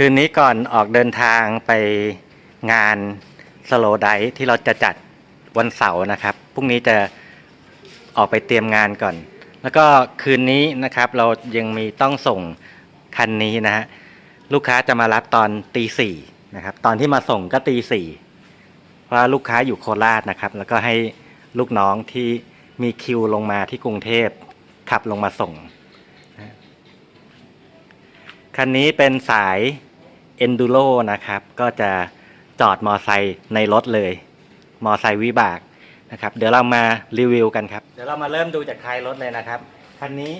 คืนนี้ก่อนออกเดินทางไปงานสโลไดที่เราจะจัดวันเสาร์นะครับ พรุ่งนี้จะออกไปเตรียมงานก่อน แล้วก็คืนนี้นะครับเรายังมีต้องส่งคันนี้นะฮะลูกค้าจะมารับตอนตีสี่นะครับ ตอนที่มาส่งก็ตีสี่เพราะลูกค้าอยู่โคราชนะครับ แล้วก็ให้ลูกน้องที่มีคิวลงมาที่กรุงเทพขับลงมาส่งคันนี้เป็นสาย Enduro นะครับ ก็จะจอดมอไซค์ในรถเลย มอไซค์วิบากนะครับ เดี๋ยวเรามารีวิวกันครับ เดี๋ยวเรามาเริ่มดูจากท้ายรถเลยนะครับ คันนี้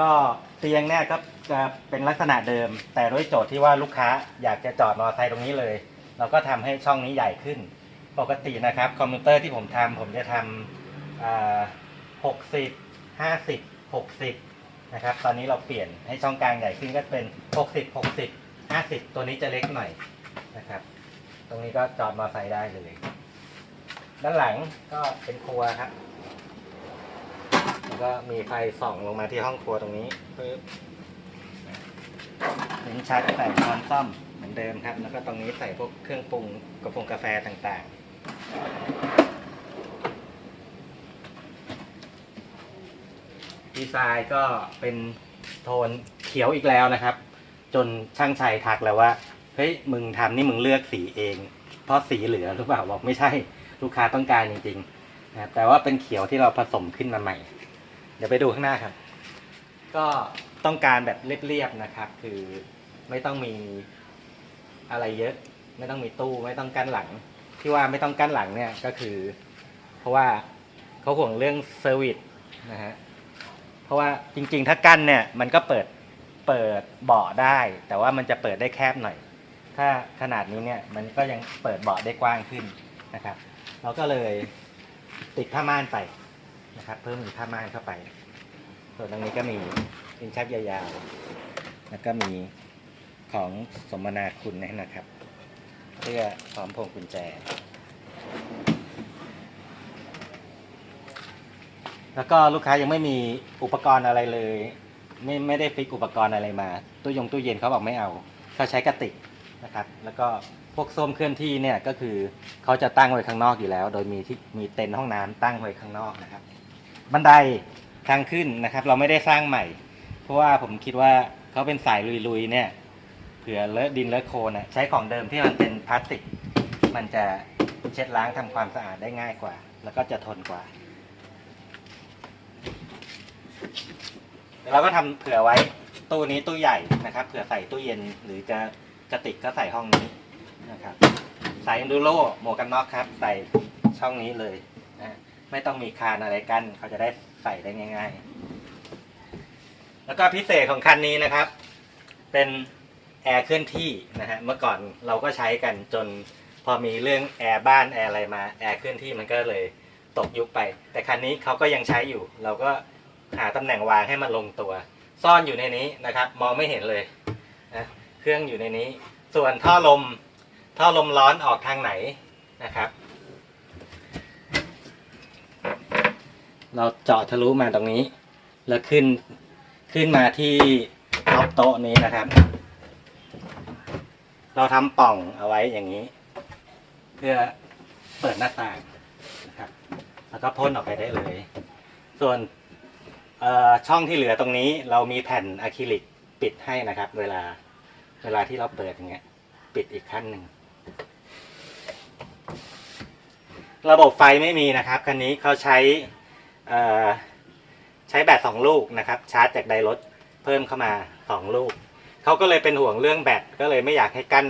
ก็เตียงเนี่ยก็จะเป็นลักษณะเดิม แต่ด้วยโจทย์ที่ว่าลูกค้าอยากจะจอดมอไซค์ตรงนี้เลย เราก็ทำให้ช่องนี้ใหญ่ขึ้น ปกตินะครับ คอมพิวเตอร์ที่ผมทำผมจะทำหกสิบห้าสิบหกสิบนะครับ ตอนนี้เราเปลี่ยนให้ช่องกลางใหญ่ขึ้นก็เป็นหกสิบหกสิบ ห้าสิบตัวนี้จะเล็กหน่อยนะครับ ตรงนี้ก็จอดมอไซค์ได้เลย ด้านหลังก็เป็นครัวครับ แล้วก็มีไฟส่องลงมาที่ห้องครัวตรงนี้ปึ๊บลิ้นชักใส่ช้อนซ่อมเหมือนเดิมครับ แล้วก็ตรงนี้ใส่พวกเครื่องปรุงกระพงกาแฟต่างๆ ดีไซน์ก็เป็นโทนเขียวอีกแล้วนะครับ จนช่างชัยทักแล้วว่าเฮ้ยมึงทำนี่มึงเลือกสีเอง เพราะสีเหลือหรือเปล่าบอกไม่ใช่ลูกค้าต้องการจริงๆนะแต่ว่าเป็นเขียวที่เราผสมขึ้นมาใหม่ เดี๋ยวไปดูข้างหน้าครับ ก็ต้องการแบบเรียบๆนะครับ คือไม่ต้องมีอะไรเยอะ ไม่ต้องมีตู้ไม่ต้องกั้นหลัง ที่ว่าไม่ต้องกั้นหลังเนี่ยก็คือ เพราะว่าเขาห่วงเรื่องเซอร์วิสนะฮะเพราะว่าจริง ๆ ถ้ากั้นเนี่ยมันก็เปิด เปิดเบาะได้ แต่ว่ามันจะเปิดได้แคบหน่อย ถ้าขนาดนี้เนี่ยมันก็ยังเปิดเบาะได้กว้างขึ้นนะครับ เราก็เลยติดผ้าม่านไปนะครับ เพิ่มอีผ้าม่านเข้าไป ส่วนตรงนี้ก็มีลิ้นชักยาวๆ แล้วก็มีของสมนาคุณนยนะครับ เพื่อพร้อมพวงกุญแจ แล้วก็ลูกค้ายังไม่มีอุปกรณ์อะไรเลย ไม่ไม่ได้ฟิกอุปกรณ์อะไรมา ตู้ยงตู้เย็นเขาบอกไม่เอาเขาใช้กระติกนะครับ แล้วก็พวกส้วมเคลื่อนที่เนี่ยก็คือเขาจะตั้งไว้ข้างนอกอยู่แล้ว โดยมีที่มีเต็นท์ห้องน้ำตั้งไว้ข้างนอกนะครับ บันไดทางขึ้นนะครับ เราไม่ได้สร้างใหม่ เพราะว่าผมคิดว่าเขาเป็นสายลุยๆเนี่ยเผื่อเลอะดินเลอะโคลนะใช้ของเดิมที่มันเป็นพลาสติก มันจะเช็ดล้างทำความสะอาดได้ง่ายกว่า แล้วก็จะทนกว่า เราก็ทำเผื่อไว้ตู้นี้ตู้ใหญ่นะครับเผื่อใส่ตู้เย็นหรือจะกระติกก็ใส่ห้องนี้นะครับสาย enduro หมวกกันน็อกครับ ใส่ช่องนี้เลยนะไม่ต้องมีคานอะไรกั้นเขาจะได้ใส่ได้ง่าย ๆ แล้วก็พิเศษของคันนี้นะครับ เป็นแอร์เคลื่อนที่นะฮะเมื่อก่อนเราก็ใช้กันจนพอมีเรื่องแอร์บ้านแอร์อะไรมาแอร์เคลื่อนที่มันก็เลยตกยุคไป แต่คันนี้เขาก็ยังใช้อยู่ เราก็ หาตำแหน่งวางให้มันลงตัว ซ่อนอยู่ในนี้นะครับ มองไม่เห็นเลยนะเครื่องอยู่ในนี้ ส่วนท่อลมท่อลมร้อนออกทางไหนนะครับ เราเจาะทะลุมาตรงนี้ แล้วขึ้นขึ้นมาที่ท็อปโต๊ะนี้นะครับ เราทำป่องเอาไว้อย่างนี้ เพื่อเปิดหน้าต่างนะครับ แล้วก็พ่นออกไปได้เลย ส่วน ช่องที่เหลือตรงนี้เรามีแผ่นอะคริลิกปิดให้นะครับ เวลาเวลาที่เราเปิดอย่างเงี้ย ปิดอีกขั้นหนึ่ง ระบบไฟไม่มีนะครับ คันนี้เขาใช้ใช้แบตสองลูกนะครับ ชาร์จจากไดรถเพิ่มเข้ามาสองลูกเขาก็เลยเป็นห่วงเรื่องแบตก็เลยไม่อยากให้กั้น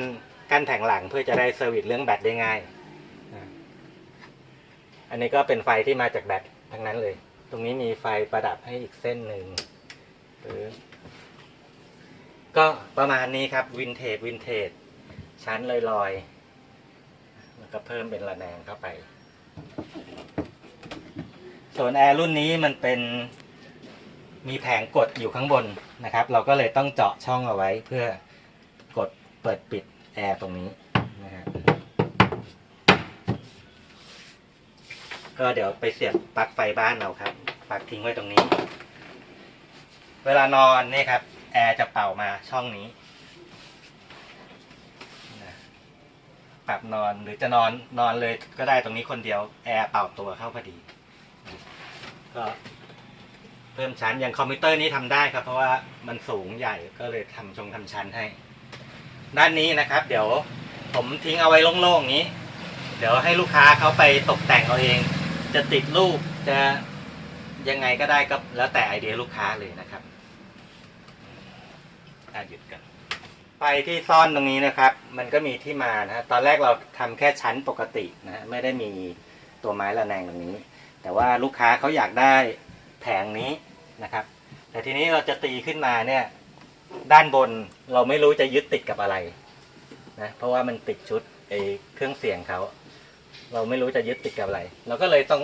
กั้นแผงหลังเพื่อจะได้เซอร์วิสเรื่องแบตได้ง่าย อันนี้ก็เป็นไฟที่มาจากแบตทั้งนั้นเลย ตรงนี้มีไฟประดับให้อีกเส้นหนึ่งปึ๊บก็ประมาณนี้ครับวินเทจวินเทจชั้นลอยๆ แล้วก็เพิ่มเป็นระแนงเข้าไป ส่วนแอร์รุ่นนี้มันเป็นมีแผงกดอยู่ข้างบนนะครับ เราก็เลยต้องเจาะช่องเอาไว้เพื่อกดเปิดปิดแอร์ตรงนี้นะฮะ ก็เดี๋ยวไปเสียบปลั๊กไฟบ้านเราครับปลั๊กทิ้งไว้ตรงนี้ เวลานอนนี่ครับ แอร์จะเป่ามาช่องนี้ปรับนอนหรือจะนอนนอนเลยก็ได้ตรงนี้คนเดียว แอร์เป่าตัวเข้าพอดี ก็เพิ่มชั้นอย่างคอมพิวเตอร์นี้ทำได้ครับ เพราะว่ามันสูงใหญ่ก็เลยทำชงทำชั้นให้ ด้านนี้นะครับ เดี๋ยวผมทิ้งเอาไว้โล่งๆอย่างนี้ เดี๋ยวให้ลูกค้าเขาไปตกแต่งเอาเอง จะติดรูปจะยังไงก็ได้ก็แล้วแต่ไอเดียลูกค้าเลยนะครับอะหยุดกัน ไปที่ซ่อนตรงนี้นะครับ มันก็มีที่มานะฮะตอนแรกเราทำแค่ชั้นปกตินะฮะไม่ได้มีตัวไม้ระแนงตรงนี้ แต่ว่าลูกค้าเขาอยากได้แผงนี้นะครับ แต่ทีนี้เราจะตีขึ้นมาเนี่ย ด้านบนเราไม่รู้จะยึดติดกับอะไรนะเพราะว่ามันติดชุดไอเครื่องเสียงเขา เราไม่รู้จะยึดติดกับอะไร เราก็เลยต้อง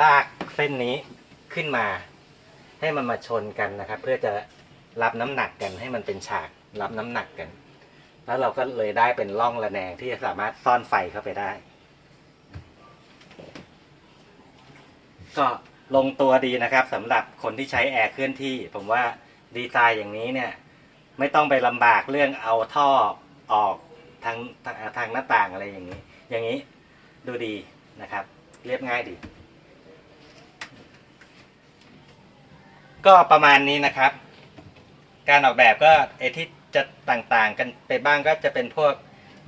ลากเส้นนี้ขึ้นมา ให้มันมาชนกันนะครับ เพื่อจะรับน้ำหนักกันให้มันเป็นฉากรับน้ำหนักกัน แล้วเราก็เลยได้เป็นร่องระแนงที่จะสามารถซ่อนไฟเข้าไปได้ ก็ลงตัวดีนะครับสำหรับคนที่ใช้แอร์เคลื่อนที่ ผมว่าดีไซน์อย่างนี้เนี่ย ไม่ต้องไปลำบากเรื่องเอาท่อออกทางทางทางหน้าต่างอะไรอย่างนี้ อย่างนี้ ดูดีนะครับ เรียบง่ายดี ก็ประมาณนี้นะครับ การออกแบบก็ไอที่จะต่างๆ กันไปบ้างก็จะเป็นพวก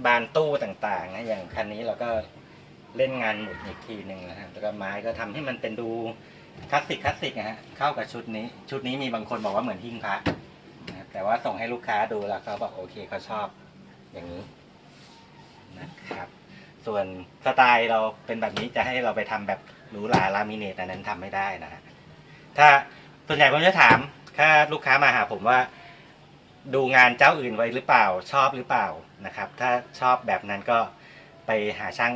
บานตู้ต่างๆนะอย่างคันนี้เราก็เล่นงานหมุดอีกทีหนึ่งนะฮะแล้วก็ไม้ก็ทำให้มันเป็นดูคลาสสิกคลาสสิกนะฮะเข้ากับชุดนี้ ชุดนี้มีบางคนบอกว่าเหมือนหิ้งพระนะแต่ว่าส่งให้ลูกค้าดูแล้วเขาบอกโอเคเขาชอบอย่างนี้นะครับ ส่วนสไตล์เราเป็นแบบนี้จะให้เราไปทำแบบหรูหราลามิเนตอันนั้นทำไม่ได้นะฮะถ้าส่วนใหญ่ผมจะถามถ้าลูกค้ามาหาผมว่า ดูงานเจ้าอื่นไว้หรือเปล่าชอบหรือเปล่านะครับ ถ้าชอบแบบนั้นก็ไปหาช่าง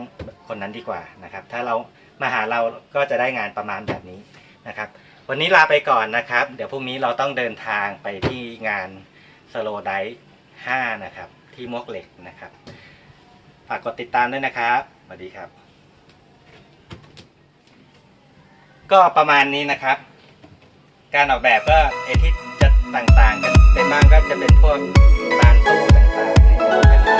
คนนั้นดีกว่านะครับ ถ้าเรามาหาเราก็จะได้งานประมาณแบบนี้นะครับ วันนี้ลาไปก่อนนะครับ เดี๋ยวพรุ่งนี้เราต้องเดินทางไปที่งานสโลได5นะครับ ที่มวกเหล็กนะครับ ฝากกดติดตามด้วยนะครับสวัสดีครับ ก็ประมาณนี้นะครับ การออกแบบก็ไอที่จะต่างๆกันไปบ้างก็จะเป็นพวกบานตู้ต่างๆ